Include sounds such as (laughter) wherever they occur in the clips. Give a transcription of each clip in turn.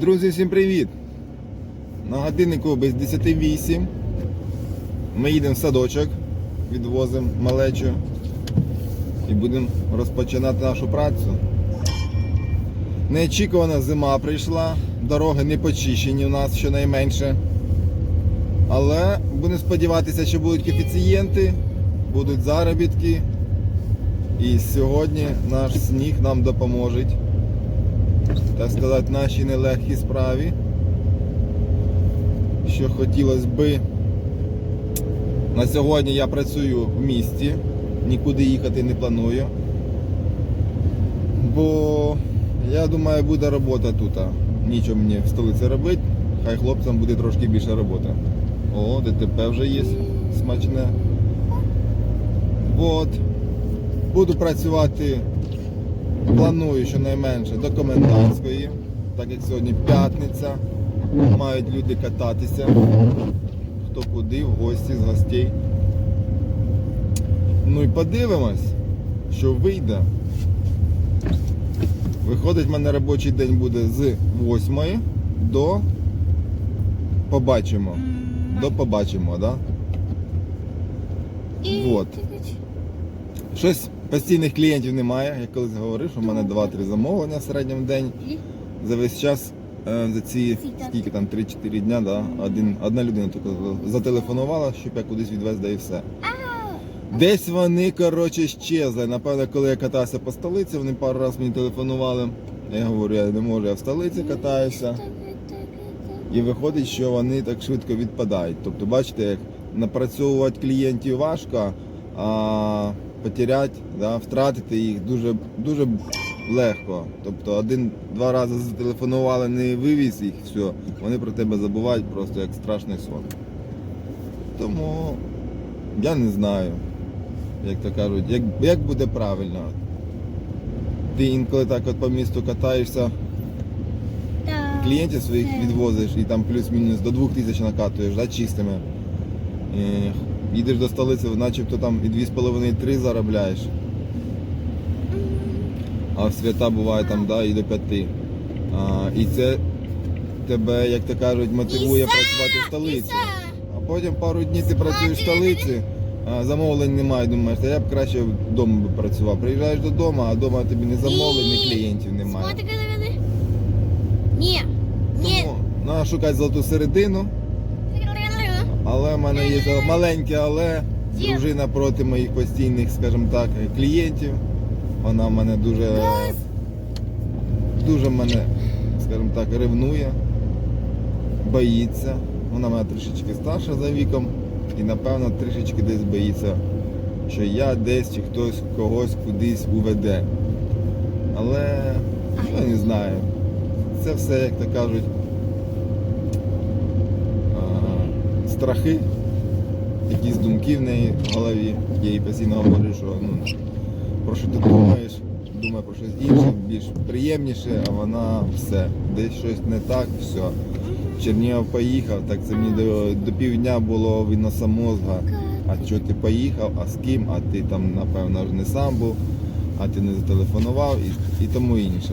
Друзі, всім привіт! На годиннику без 10.08 ми їдемо в садочок, відвозимо малечу і будемо розпочинати нашу працю. Неочікувана зима прийшла, дороги не почищені у нас щонайменше. Але будемо сподіватися, що будуть коефіцієнти, будуть заробітки. І сьогодні наш сніг нам допоможе так сказати, нашій нелегкій справі. Що хотілося би. На сьогодні я працюю в місті, нікуди їхати не планую. Бо я думаю, буде робота тут. Нічого мені в столиці робити, хай хлопцям буде трошки більше роботи. О, ДТП вже є смачне. От. Буду працювати Планую щонайменше до комендантської, так як сьогодні п'ятниця. Мають люди кататися. Хто куди, в гості з гостей. Ну і подивимось, що вийде. Виходить, в мене робочий день буде з 8 до побачимо. До побачимо, да? Вот. Щось постійних клієнтів немає. Я колись говорив, що в мене 2-3 замовлення в середньому в день. За весь час, е, за ці скільки там 3-4 дня, да, один, одна людина тільки зателефонувала, щоб я кудись відвез, да і все. Десь вони, коротше, щезли. Напевно, коли я катався по столиці, вони пару разів мені телефонували. Я говорю, я не можу, я в столиці катаюся. І виходить, що вони так швидко відпадають. Тобто, бачите, як напрацьовувати клієнтів важко, а потеряти, да, втратити їх дуже, дуже легко. Тобто один-два рази зателефонували, не вивіз їх, все, вони про тебе забувають просто як страшний сон. Тому я не знаю, як то кажуть, як, як буде правильно. Ти інколи так от по місту катаєшся, клієнтів своїх відвозиш і там плюс-мінус до 2000 накатуєш, да, чистими. І їдеш до столиці, начебто там і 2,5-3 заробляєш. А в свята буває там да, і до 5. А, і це тебе, як то кажуть, мотивує працювати в столиці. А потім пару днів ти працюєш в столиці, а замовлень немає, думаєш, та я б краще вдома би працював. Приїжджаєш додому, а вдома тобі не замовлень, ні клієнтів немає. Ні. Ні. Тому треба шукати золоту середину. Але в мене є маленьке але дружина проти моїх постійних, скажімо так, клієнтів. Вона в мене дуже, дуже мене, скажімо так, ревнує, боїться. Вона в мене трішечки старша за віком і напевно трішечки десь боїться, що я десь чи хтось когось кудись уведе. Але я не знаю. Це все, як то кажуть, а, страхи, якісь думки в неї в голові. Я їй постійно говорю, що ну, про що ти думаєш, думає про щось інше, більш приємніше, а вона все. Десь щось не так, все. В Чернігів поїхав, так це мені до, до півдня було виноса мозга. А що ти поїхав, а з ким, а ти там, напевно, не сам був, а ти не зателефонував і, і тому інше.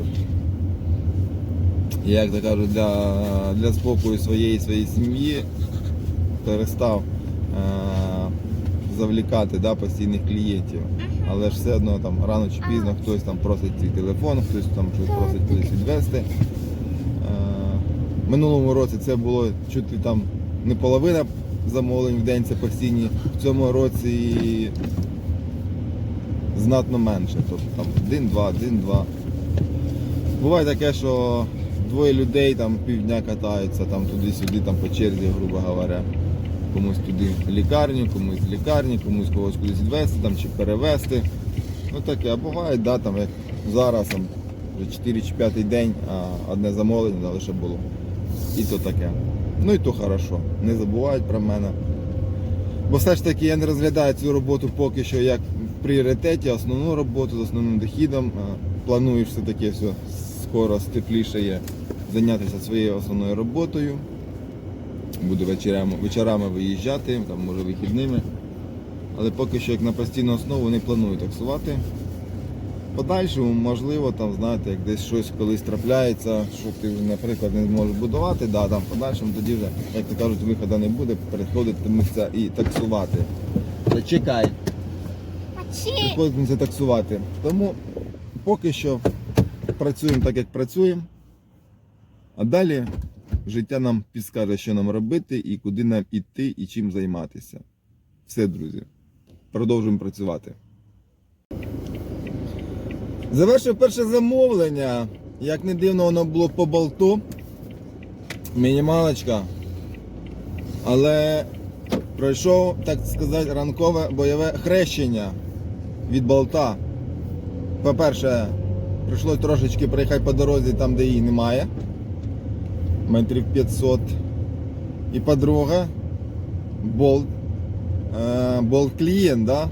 Я, як то кажу, для, для спокою своєї своєї сім'ї перестав е, завлікати да, постійних клієнтів. Але ж все одно там рано чи пізно хтось там просить свій телефон, хтось там щось просить кудись відвести. Е, минулому році це було чуть ли там не половина замовлень в день, це постійні. В цьому році знатно менше. Тобто там один-два, один-два. Буває таке, що двоє людей там півдня катаються, там туди-сюди, там по черзі, грубо говоря. Комусь туди лікарню, комусь в лікарні, комусь когось кудись відвезти там, чи перевезти. Ну таке, а буває, да, там, як зараз там, вже 4 чи 5 день, а одне замовлення лише було. І то таке. Ну і то хорошо. Не забувають про мене. Бо все ж таки я не розглядаю цю роботу поки що як в пріоритеті, основну роботу з основним дохідом. Планую все-таки все скоро теплішає зайнятися своєю основною роботою. Буду вечорами, вечорами виїжджати, там, може вихідними. Але поки що як на постійну основу не планую таксувати. подальшому, можливо, там, знаєте, як десь щось колись трапляється, що ти, наприклад, не зможеш будувати, да, там подальшому тоді вже, як то кажуть, виходу не буде, переходитиметься і таксувати. Та чекай, приходиться таксувати. Тому поки що працюємо так, як працюємо, а далі життя нам підскаже, що нам робити і куди нам іти і чим займатися. Все, друзі. Продовжуємо працювати. Завершив перше замовлення. Як не дивно, воно було по болту. Мінімалочка. Але пройшов, так сказати, ранкове бойове хрещення від болта. По-перше, прийшлось трошечки проїхати по дорозі там, де її немає. Метрів 500. І по-друге, болт. Е, болт клієнт, да?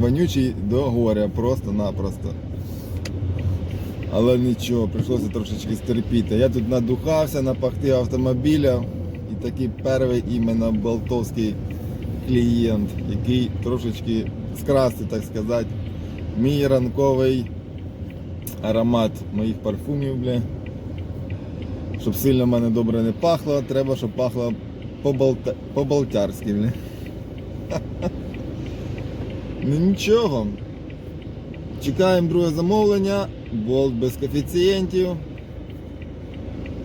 Вонючий до горя, просто-напросто. Але нічого, прийшлося трошечки стерпіти. Я тут надухався, напахти автомобіля і такий перший іменно болтовський клієнт, який трошечки скрасти, так сказати, мій ранковий аромат моїх парфумів, бля. Щоб сильно в мене добре не пахло, треба, щоб пахло по-болтярськи, бля. (laughs) Ну нічого. Чекаємо друге замовлення. Болт без коефіцієнтів.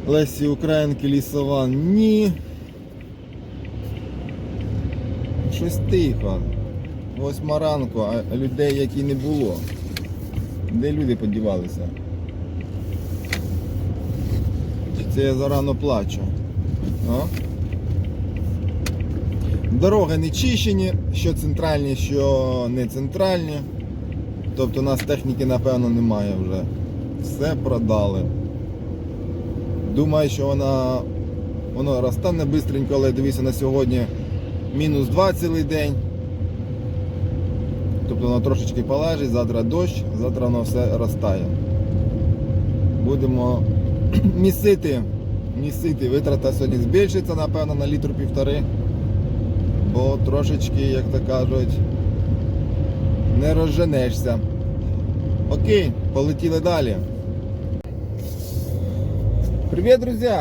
Лесі Українки лісован ні. Щось тихо. Восьма ранку, а людей які не було. Де люди подівалися? Чи це я зарано плачу? О? Дороги не чищені, що центральні, що не центральні. Тобто у нас техніки, напевно, немає вже. Все продали. Думаю, що вона воно розтане швидко, але дивіться на сьогодні мінус 2 цілий день. Тобто воно трошечки полежить, завтра дощ, завтра воно все розтає. Будемо (clears throat) місити, місити. Витрата сьогодні збільшиться, напевно, на літр півтори. Бо трошечки, як то кажуть, не розженешся. Окей, полетіли далі. Привіт, друзі!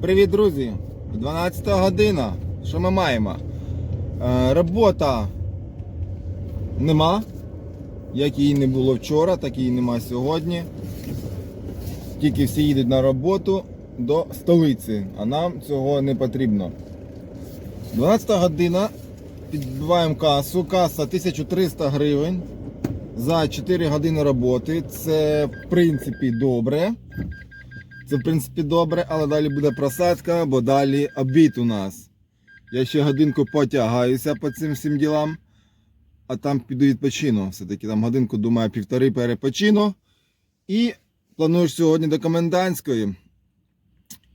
Привіт, друзі! 12 година. Що ми маємо? Е, робота нема. Як її не було вчора, так її нема сьогодні. Тільки всі їдуть на роботу до столиці, а нам цього не потрібно. 12 година. Підбиваємо касу. Каса 1300 гривень за 4 години роботи. Це в принципі добре. Це в принципі добре, але далі буде просадка, бо далі обід у нас. Я ще годинку потягаюся по цим всім ділам, а там піду відпочину. Все-таки там годинку, думаю, півтори перепочину. І планую сьогодні до комендантської.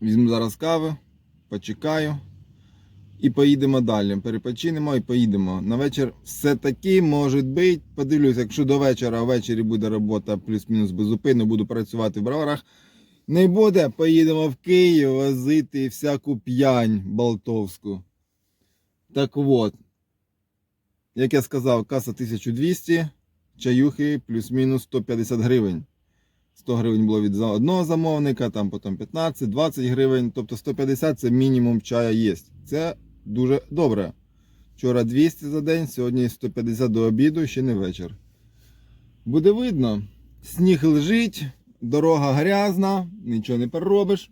Візьму зараз кави, почекаю. І поїдемо далі. Перепочинемо і поїдемо. На вечір все-таки може бути. Подивлюсь, якщо до вечора, ввечері буде робота плюс-мінус без зупину, буду працювати в броварах. Не буде, поїдемо в Київ возити всяку п'янь болтовську. Так от, як я сказав, каса 1200, чаюхи плюс-мінус 150 гривень. 100 гривень було від одного замовника, там потім 15, 20 гривень. Тобто 150 це мінімум чая є. Це дуже добре. Вчора 200 за день, сьогодні 150 до обіду, ще не вечір. Буде видно. Сніг лежить, дорога грязна, нічого не переробиш.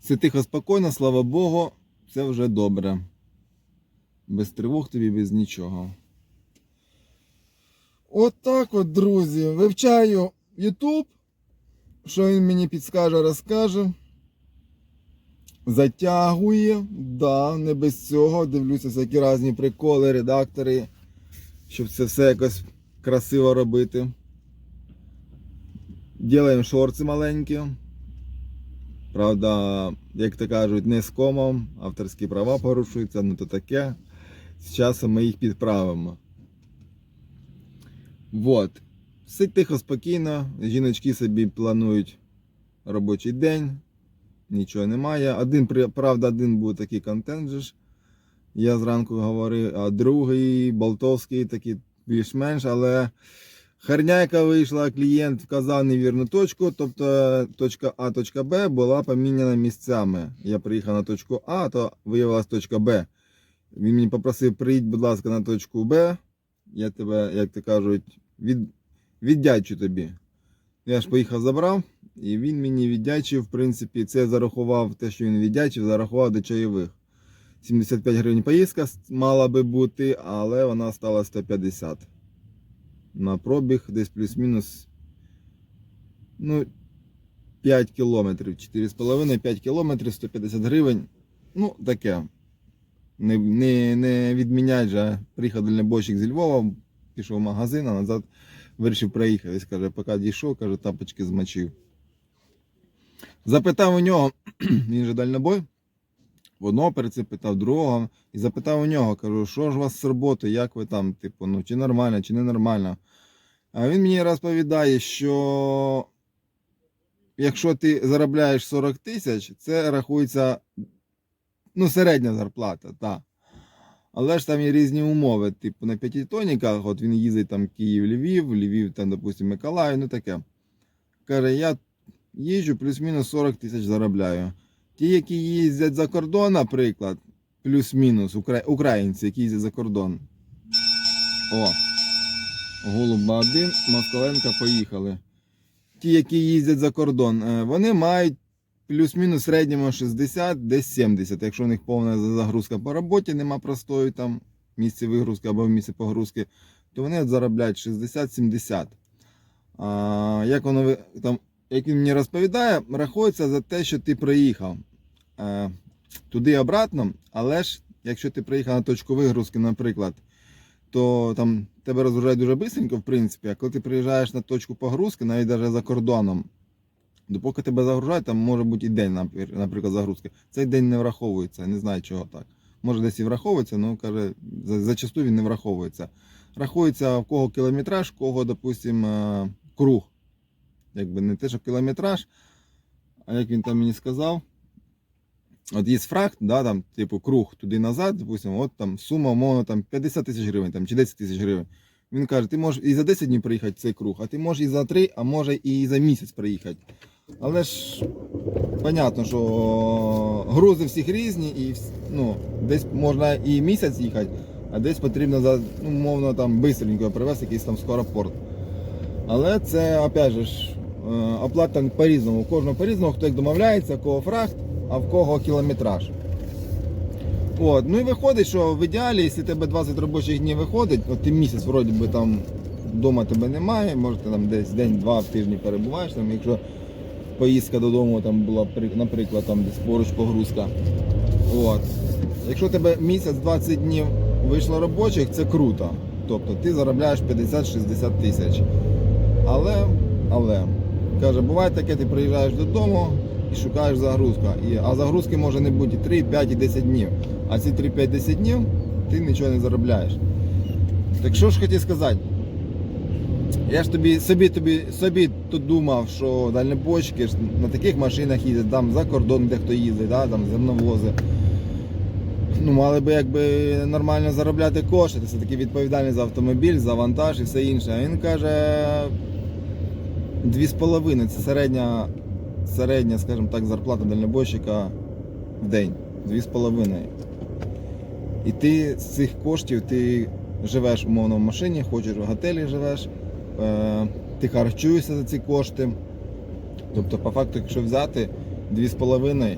Все тихо, спокійно, слава Богу, це вже добре. Без тривог тобі, без нічого. От так от, друзі. Вивчаю YouTube. Що він мені підскаже, розкаже. Затягує, да, не без цього. Дивлюся всякі різні приколи, редактори, щоб це все якось красиво робити. Ділаємо шорти маленькі. Правда, як то кажуть, не з комом, авторські права порушуються, ну то таке. З часом ми їх підправимо. Вот. Все тихо, спокійно. Жіночки собі планують робочий день. Нічого немає. Один, правда, один був такий контент же ж Я зранку говорив, а другий, болтовський, такий більш-менш, але херня, вийшла, клієнт вказав невірну точку, тобто точка А, точка Б була поміняна місцями. Я приїхав на точку А, то виявилась точка Б. Він мені попросив, приїдь, будь ласка, на точку Б. Я тебе, як то кажуть, від, віддячу тобі. Я ж поїхав, забрав, і він мені віддячив. В принципі, це зарахував те, що він віддячив, зарахував до чайових. 75 гривень поїздка мала би бути, але вона стала 150. На пробіг десь плюс-мінус. Ну, 5 кілометрів. 4,5-5 кілометрів, 150 гривень. Ну, таке. Не, не, не відмінять же. Приїхав дальнобойщик зі Львова, пішов в магазин, а назад вирішив проїхатись. Каже, поки дійшов, каже, тапочки змочив. Запитав у нього, (clears throat) він же дальнобой. В одного перед питав другого і запитав у нього, кажу, що ж у вас з роботи, як ви там, типу, ну чи нормально, чи не нормально. А він мені розповідає, що якщо ти заробляєш 40 тисяч, це рахується ну, середня зарплата, так. Але ж там є різні умови. Типу на п'ятитоніках, от він їздить там Київ-Львів, Львів, там, допустимо, Миколаїв, ну таке. Каже, я їжджу плюс-мінус 40 тисяч заробляю. Ті, які їздять за кордон, наприклад, плюс-мінус укра- українці, які їздять за кордон. О, Голуба один, Москаленка поїхали. Ті, які їздять за кордон, е, вони мають плюс-мінус в середньому 60, десь 70. Якщо у них повна загрузка по роботі, нема простої там місці вигрузки або місці погрузки, то вони заробляють 60-70. А, як воно там, як він мені розповідає, рахується за те, що ти приїхав е, туди обратно, але ж якщо ти приїхав на точку вигрузки, наприклад, то там тебе розгружають дуже швидко, в принципі, а коли ти приїжджаєш на точку погрузки, навіть навіть за кордоном, допоки тебе загружають, там може бути і день, наприклад, загрузки. Цей день не враховується, не знаю чого так. Може десь і враховується, ну каже, зачасту він не враховується. Рахується в кого кілометраж, в кого, допустим, е, круг. Якби не те, що кілометраж, а як він там мені сказав. От є фракт, да, там, типу, круг туди-назад, допустимо, от там сума, умовно, там 50 тисяч гривень там, чи 10 тисяч гривень. Він каже, ти можеш і за 10 днів приїхати цей круг, а ти можеш і за 3, а може і за місяць приїхати. Але ж понятно, що грузи всіх різні, і ну, десь можна і місяць їхати, а десь потрібно за, ну, мовно, там бистренько привезти якийсь там скоропорт. Але це, опять же, ж, е, оплата по-різному. У кожного по-різному, хто як домовляється, кого фрахт, а в кого кілометраж. От. Ну і виходить, що в ідеалі, якщо тебе 20 робочих днів виходить, от ти місяць вроді би там вдома тебе немає, може ти там десь день-два в тижні перебуваєш, там, якщо поїздка додому там була, наприклад, там десь поруч погрузка. От. Якщо тебе місяць 20 днів вийшло робочих, це круто. Тобто ти заробляєш 50-60 тисяч. Але, але, каже, буває таке, ти приїжджаєш додому і шукаєш загрузку. І, а загрузки може не бути 3, 5 і 10 днів. А ці 3-5-10 днів ти нічого не заробляєш. Так що ж хотів сказати? Я ж тобі собі тобі собі тут думав, що дальнобойщики ж на таких машинах їздять, там за кордон дехто їздить, да, там зерновози. Ну, мали би якби нормально заробляти кошти, ти все-таки відповідальний за автомобіль, за вантаж і все інше. А він каже, дві з половиною це середня, середня, скажімо так, зарплата дальнобойщика в день. Дві з половиною. І ти з цих коштів ти живеш умовно в машині, хочеш в готелі живеш, ти харчуєшся за ці кошти. Тобто, по факту, якщо взяти 2,5,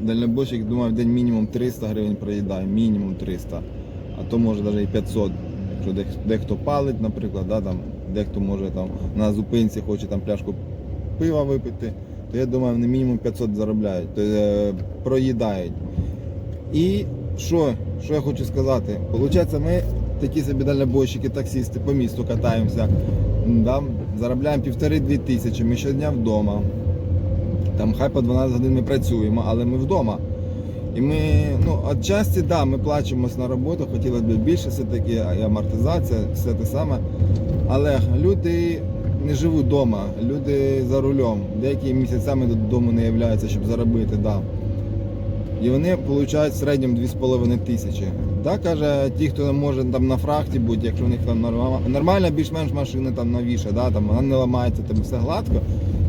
дальнобойщик, думаю, в день мінімум 300 гривень проїдає, мінімум 300, а то може навіть і 500. Якщо дехто палить, наприклад, да, там, дехто може там, на зупинці хоче там пляшку пива випити, то я думаю, вони мінімум 500 заробляють, то, е, проїдають. І що, що я хочу сказати? Получається, ми такі собі дальнобойщики, таксисти по місту катаємося, да, заробляємо півтори-дві тисячі, ми щодня вдома. Там хай по 12 годин ми працюємо, але ми вдома. І ми, ну, отчасті, да, ми плачемось на роботу, хотілося б більше все-таки, і амортизація, все те саме. Але люди не живуть вдома, люди за рулем. Деякі місяцями додому не являються, щоб заробити, да. І вони отримують в середньому 2,5 тисячі. Да, каже, ті, хто може там на фрахті бути, якщо в них там норма- нормальна більш-менш машина там новіша, да, там, вона не ламається, там все гладко,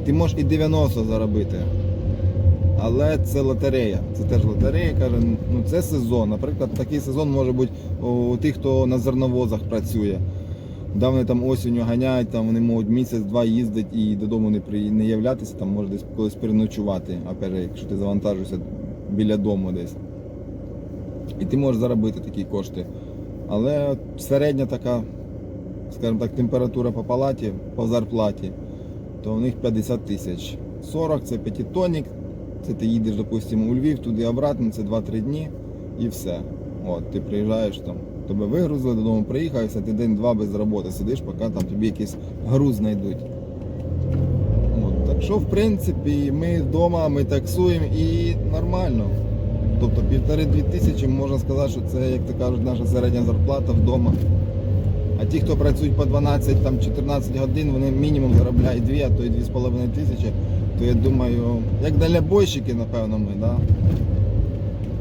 ти можеш і 90 заробити. Але це лотерея. Це теж лотерея, каже, ну це сезон. Наприклад, такий сезон може бути у тих, хто на зерновозах працює. Да, вони там осінню ганяють, там вони можуть місяць-два їздити і додому не, при... не являтися, там може десь колись переночувати, же, якщо ти завантажуєшся біля дому десь. І ти можеш заробити такі кошти. Але середня така, скажімо так, температура по палаті, по зарплаті, то у них 50 тисяч. 40 це п'ятитонник, це ти їдеш, допустимо, у Львів, туди обратно, це 2-3 дні і все. От, ти приїжджаєш там, тебе вигрузили, додому приїхав, і все, ти день-два без роботи сидиш, поки там тобі якийсь груз знайдуть. От, так що, в принципі, ми вдома, ми таксуємо і нормально. Тобто півтори-дві тисячі можна сказати, що це, як то кажуть, наша середня зарплата вдома. А ті, хто працюють по 12 там, 14 годин, вони мінімум заробляють 2, а то й 2,5 тисячі, то я думаю, як дальнобойщики, напевно, ми, да?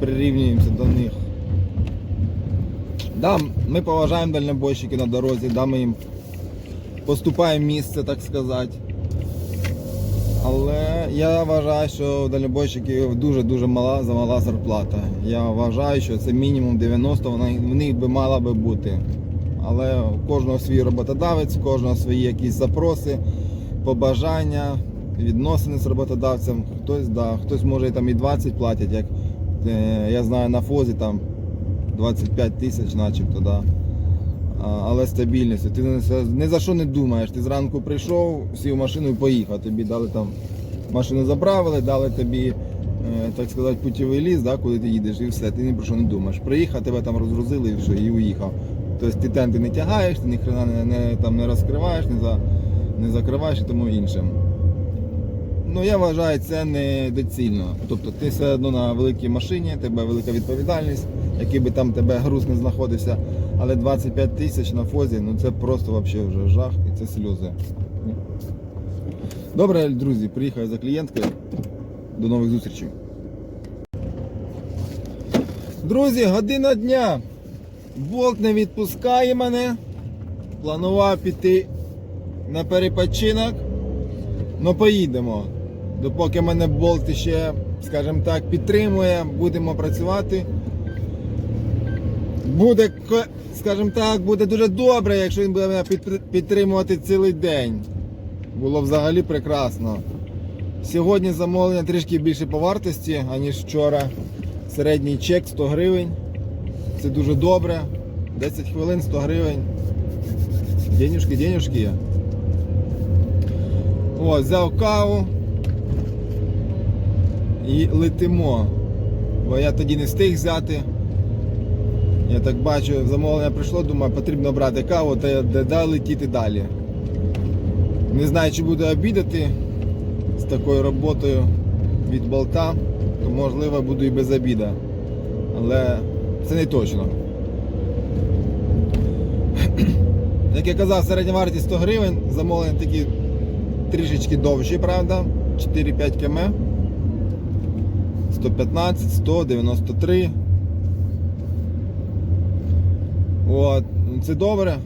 прирівнюємося до них. Да, ми поважаємо дальнобойщиків на дорозі, да, ми їм поступаємо місце, так сказати. Але я вважаю, що у дальнобойщиків дуже-дуже мала замала зарплата. Я вважаю, що це мінімум 90, вона в них би мала би бути. Але у кожного свій роботодавець, у кожного свої якісь запроси, побажання, відносини з роботодавцем. Хтось, да, хтось може там і 20 платять, як е, я знаю на фозі там 25 тисяч начебто. Да. Але стабільністю. Ти не за що не думаєш. Ти зранку прийшов, сів в машину і поїхав. Тобі дали там машину заправили, дали тобі, е, так сказати, путівий ліс, да, куди ти їдеш, і все, ти ні про що не думаєш. Приїхав, тебе там розгрузили і все, і уїхав. Тобто ти тенти не тягаєш, ти ніхрена не, не, там, не розкриваєш, не, за, не закриваєш і тому іншим. Ну я вважаю, це недоцільно. Тобто ти все одно на великій машині, тебе велика відповідальність, який би там тебе груз не знаходився. Але 25 тисяч на фозі, ну це просто вообще вже жах і це сльози. Добре, друзі, приїхав за клієнткою. До нових зустрічей. Друзі, година дня. Болт не відпускає мене. Планував піти на перепочинок. Ну поїдемо. Допоки мене болт ще, скажімо так, підтримує, будемо працювати. Буде, скажімо так, буде дуже добре, якщо він буде мене підтримувати цілий день. Було взагалі прекрасно. Сьогодні замовлення трішки більше по вартості, аніж вчора. Середній чек 100 гривень. Це дуже добре. 10 хвилин 100 гривень. Денюшки, денюшки. О, взяв каву і летимо. Бо я тоді не встиг взяти. Я так бачу, замовлення прийшло, думаю, потрібно брати каву та де летіти далі. Не знаю, чи буду обідати з такою роботою від болта, то можливо буду і без обіда. Але це не точно. (clears throat) Як я казав, середня вартість 100 гривень, замовлення такі трішечки довші, правда? 4-5 км. 115, 193. От, це добре,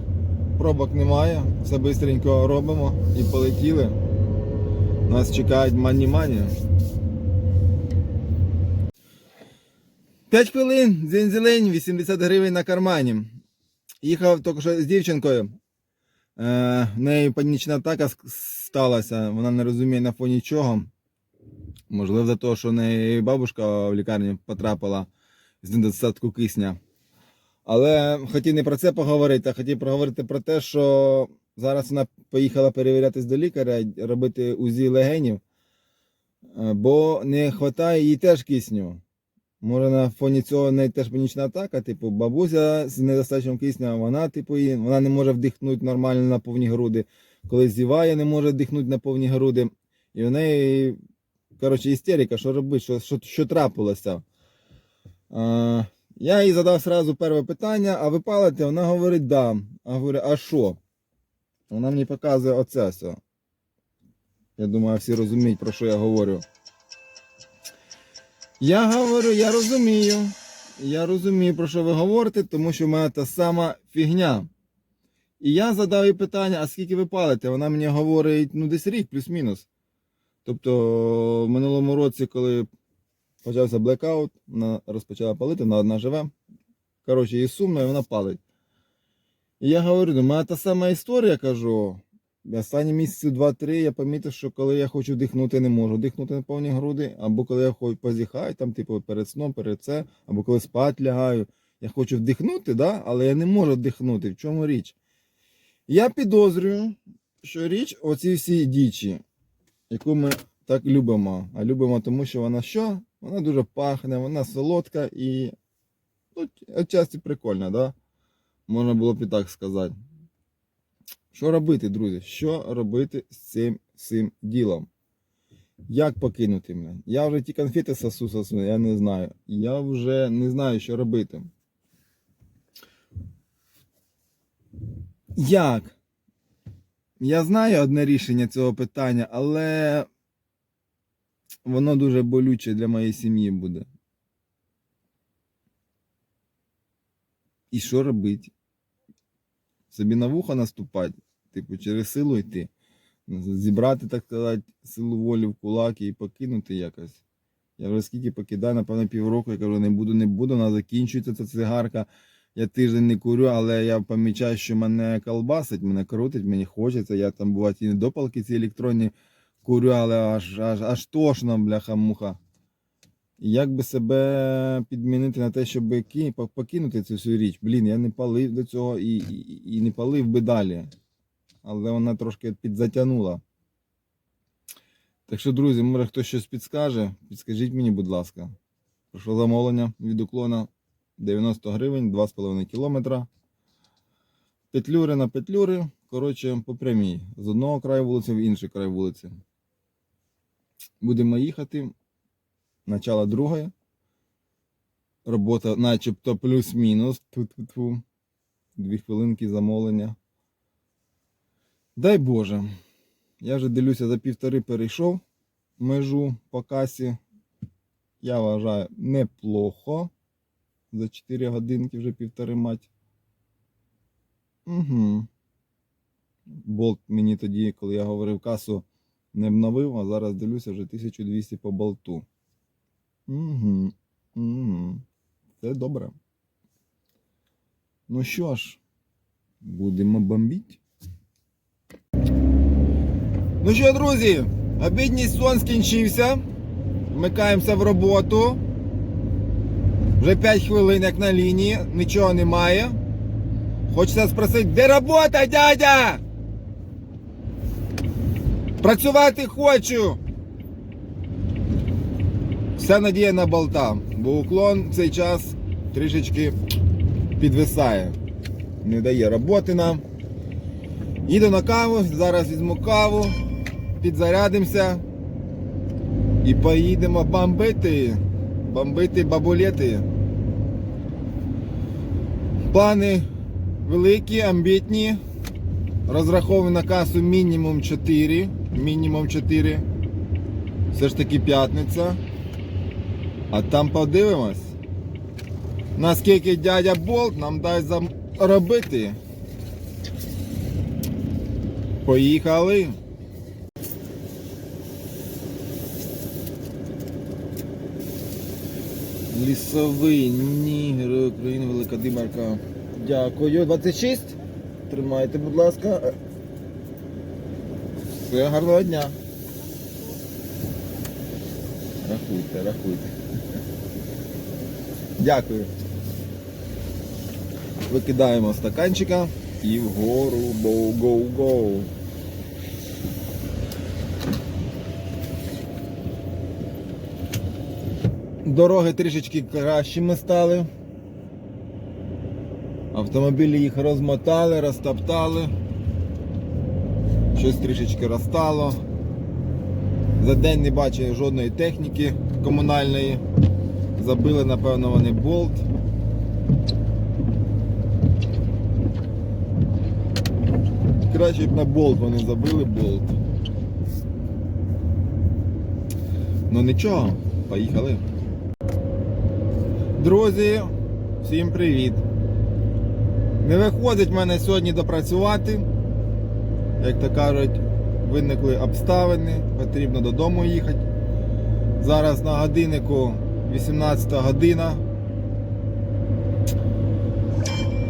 пробок немає, все швидко робимо і полетіли. Нас чекають мані-мані. 5 хвилин, дзень-зелень, 80 гривень на кармані. Їхав тільки що з дівчинкою. Е, в неї панічна атака сталася, вона не розуміє на фоні чого. Можливо, за те, що в неї бабушка в лікарні потрапила з недостатку кисня. Але хотів не про це поговорити, а хотів поговорити про те, що зараз вона поїхала перевірятись до лікаря, робити УЗІ легенів, е, бо не вистачає їй теж кисню. Може на фоні цього в неї теж панічна атака, типу бабуся з недостачем кисня, вона, типу, її- вона не може вдихнути нормально на повні груди. Коли зіває, не може вдихнути на повні груди. І в неї, коротше, істерика, що робити, що, що, що трапилося. А, я їй задав сразу перше питання, а ви палите? Вона говорить, да. А говорю, а що? Вона мені показує оце все. Я думаю, всі розуміють, про що я говорю. Я говорю, я розумію. я розумію, про що ви говорите, тому що в мене та сама фігня. І я задав їй питання, а скільки ви палите? Вона мені говорить, ну десь рік, плюс-мінус. Тобто, в минулому році, коли почався блекаут, вона розпочала палити, вона одна живе. Коротше, їй сумно, і вона палить. І я говорю, ну, в мене та сама історія, кажу. Останні місяці 2-3 я помітив, що коли я хочу дихнути, не можу дихнути на повні груди, або коли я хочу позіхаю, там, типу, перед сном, перед це, або коли спать лягаю. Я хочу вдихнути, да? але я не можу вдихнути. В чому річ? Я підозрюю, що річ оці всі дічі, яку ми так любимо. А любимо тому, що вона що? Вона дуже пахне, вона солодка і ну, отчасті прикольна, да? Можна було б і так сказати. Що робити, друзі? Що робити з цим, цим ділом? Як покинути мене? Я вже ті конфети сосу сосу, я не знаю. Я вже не знаю, що робити. Як? Я знаю одне рішення цього питання, але воно дуже болюче для моєї сім'ї буде. І що робити? Собі на вухо наступати, типу, через силу йти. Зібрати, так сказати, силу волі в кулаки і покинути якось. Я вже скільки покидаю, напевно, півроку, я кажу, не буду, не буду, вона закінчується ця цигарка. Я тиждень не курю, але я помічаю, що мене колбасить, мене крутить, мені хочеться. Я там бувають і недопалки ці електронні курю, але аж, аж, аж тошно, бляха-муха. Як би себе підмінити на те, щоб покинути цю всю річ? Блін, я не палив до цього і, і, і не палив би далі. Але вона трошки підзатягнула. Так що, друзі, може хтось щось підскаже, підскажіть мені, будь ласка. Прошу замовлення від уклона 90 гривень, 2,5 кілометра. Петлюри на петлюри. Коротше, по прямій. З одного краю вулиці в інший край вулиці. Будемо їхати. Начало другої. Робота начебто плюс-мінус. Ту-ту-ту. Дві хвилинки замовлення. Дай Боже. Я вже дивлюся, за півтори перейшов межу по касі. Я вважаю неплохо. За 4 годинки вже півтори мать. Угу. Болт мені тоді, коли я говорив касу, не обновив, а зараз дивлюся вже 1200 по болту. Угу. Угу. Це добре. Ну що ж, будемо бомбіть. Ну що, друзі, обідній сон скінчився. Вмикаємося в роботу. Вже 5 хвилин як на лінії, нічого немає. Хочеться спросити, де робота, дядя? Працювати хочу. Вся надія на болта, бо уклон в цей час трішечки підвисає. Не дає роботи нам. Їду на каву, зараз візьму каву, підзарядимося і поїдемо бомбити. Бомбити бабулети. Плани великі, амбітні. Розраховую на касу мінімум 4. Мінімум 4. Все ж таки п'ятниця. А там подивимось. Наскільки дядя Болт нам дасть заробити. Поїхали. Лісовий нігер України, Велика Димарка. Дякую. 26. Тримайте, будь ласка. Все, гарного дня. Рахуйте, рахуйте. Дякую. Викидаємо стаканчика і вгору. Гоу-гоу-гоу. Дороги трішечки кращими стали. Автомобілі їх розмотали, розтоптали. Щось трішечки розстало. За день не бачив жодної техніки комунальної. Забили, напевно, вони болт. Краще б на болт вони забили болт. Ну нічого, поїхали. Друзі, всім привіт! Не виходить в мене сьогодні допрацювати. Як то кажуть, виникли обставини, потрібно додому їхати. Зараз на годиннику 18 година.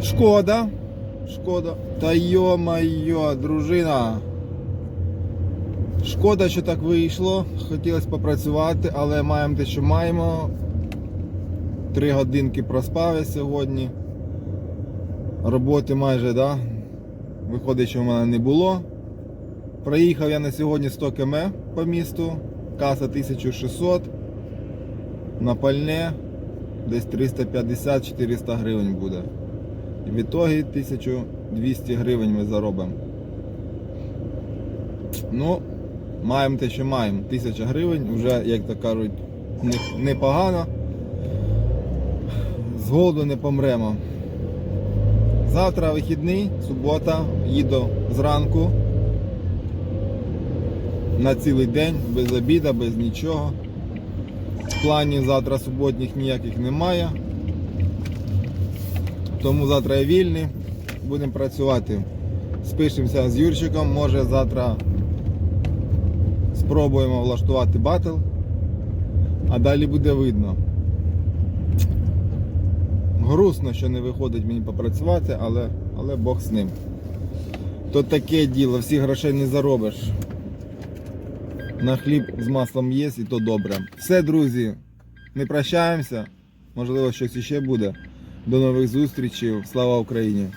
Шкода. Шкода. Та йо-майо, дружина. Шкода, що так вийшло. Хотілося попрацювати, але маємо те, що маємо. Три годинки проспав я сьогодні. Роботи майже, да? Виходить, що в мене не було. Проїхав я на сьогодні 100 км по місту. Каса 1600. На пальне десь 350-400 гривень буде. І в ітогі 1200 гривень ми заробимо. Ну, маємо те, що маємо. 1000 гривень, вже, як то кажуть, непогано. З голоду не помремо. Завтра вихідний, субота, їду зранку. На цілий день, без обіда, без нічого. Планів завтра суботніх ніяких немає. Тому завтра я вільний, будемо працювати. Спишемося з Юрчиком, може завтра спробуємо влаштувати батл, а далі буде видно. Грустно, що не виходить мені попрацювати, але, але Бог з ним. То таке діло, всі грошей не заробиш. На хліб з маслом є і то добре. Все, друзі, не прощаємося. Можливо, щось іще буде. До нових зустрічей. Слава Україні!